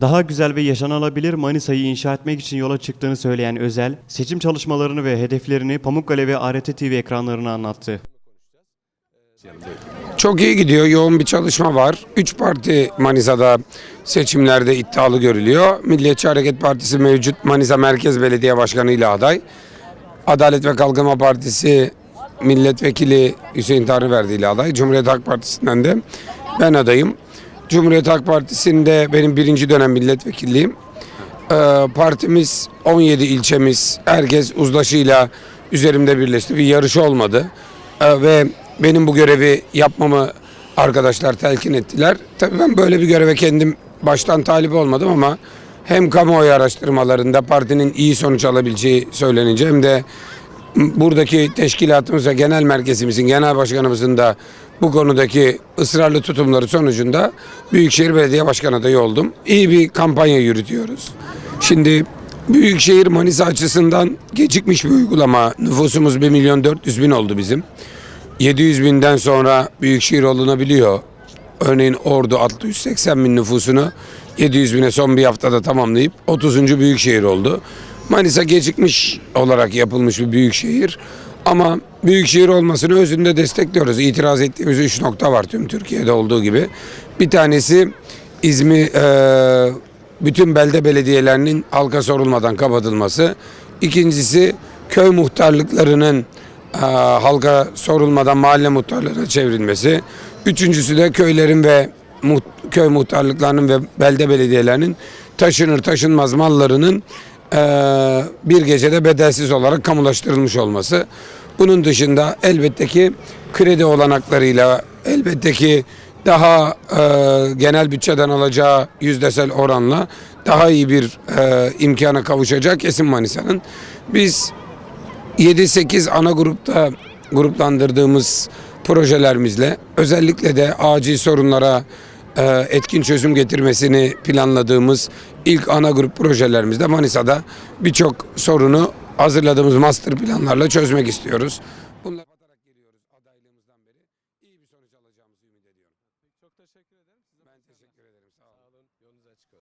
Daha güzel ve yaşanılabilir Manisa'yı inşa etmek için yola çıktığını söyleyen Özel, seçim çalışmalarını ve hedeflerini Pamukkale ve ART TV ekranlarına anlattı. Çok iyi gidiyor. Yoğun bir çalışma var. Üç parti Manisa'da seçimlerde iddialı görülüyor. Milliyetçi Hareket Partisi mevcut Manisa Merkez Belediye Başkanı ile aday. Adalet ve Kalkınma Partisi milletvekili Hüseyin Tanrıverdi ile aday. Cumhuriyet Halk Partisi'nden de ben adayım. Cumhuriyet Halk Partisi'nde benim birinci dönem milletvekilliğim. Ee, partimiz 17 ilçemiz herkes uzlaşıyla üzerimde birleşti. Bir yarış olmadı. Ee, ve benim bu görevi yapmamı arkadaşlar telkin ettiler. Tabii ben böyle bir göreve kendim baştan talip olmadım ama hem kamuoyu araştırmalarında partinin iyi sonuç alabileceği söylenince hem de buradaki teşkilatımız ve genel merkezimizin, genel başkanımızın da bu konudaki ısrarlı tutumları sonucunda Büyükşehir Belediye Başkanı adayı oldum. İyi bir kampanya yürütüyoruz. Şimdi Büyükşehir Manisa açısından gecikmiş bir uygulama. Nüfusumuz 1 milyon 400 bin oldu bizim. 700 binden sonra Büyükşehir olunabiliyor. Örneğin Ordu attı 180 bin nüfusunu 700 bine son bir haftada tamamlayıp 30. büyükşehir oldu. Manisa gecikmiş olarak yapılmış bir büyükşehir. Ama büyükşehir olmasını özünde destekliyoruz. İtiraz ettiğimiz üç nokta var tüm Türkiye'de olduğu gibi. Bir tanesi İzmir eee, bütün belde belediyelerinin halka sorulmadan kapatılması. İkincisi köy muhtarlıklarının eee, halka sorulmadan mahalle muhtarlarına çevrilmesi. Üçüncüsü de köylerin ve muht- köy muhtarlıklarının ve belde belediyelerinin taşınır taşınmaz mallarının bir gecede bedelsiz olarak kamulaştırılmış olması. Bunun dışında elbette ki kredi olanaklarıyla elbette ki daha eee, genel bütçeden alacağı yüzdesel oranla daha iyi bir eee, imkana kavuşacak kesin Manisa'nın. Biz 7-8 ana grupta gruplandırdığımız projelerimizle özellikle de acil sorunlara e, ee, etkin çözüm getirmesini planladığımız ilk ana grup projelerimizde Manisa'da birçok sorunu hazırladığımız master planlarla çözmek istiyoruz. Bunlar atarak geliyoruz adaylığımızdan beri. İyi bir sonuç alacağımızı ümit ediyorum. Çok teşekkür ederim. Ben teşekkür ederim. Sağ olun. Yolunuz açık olsun.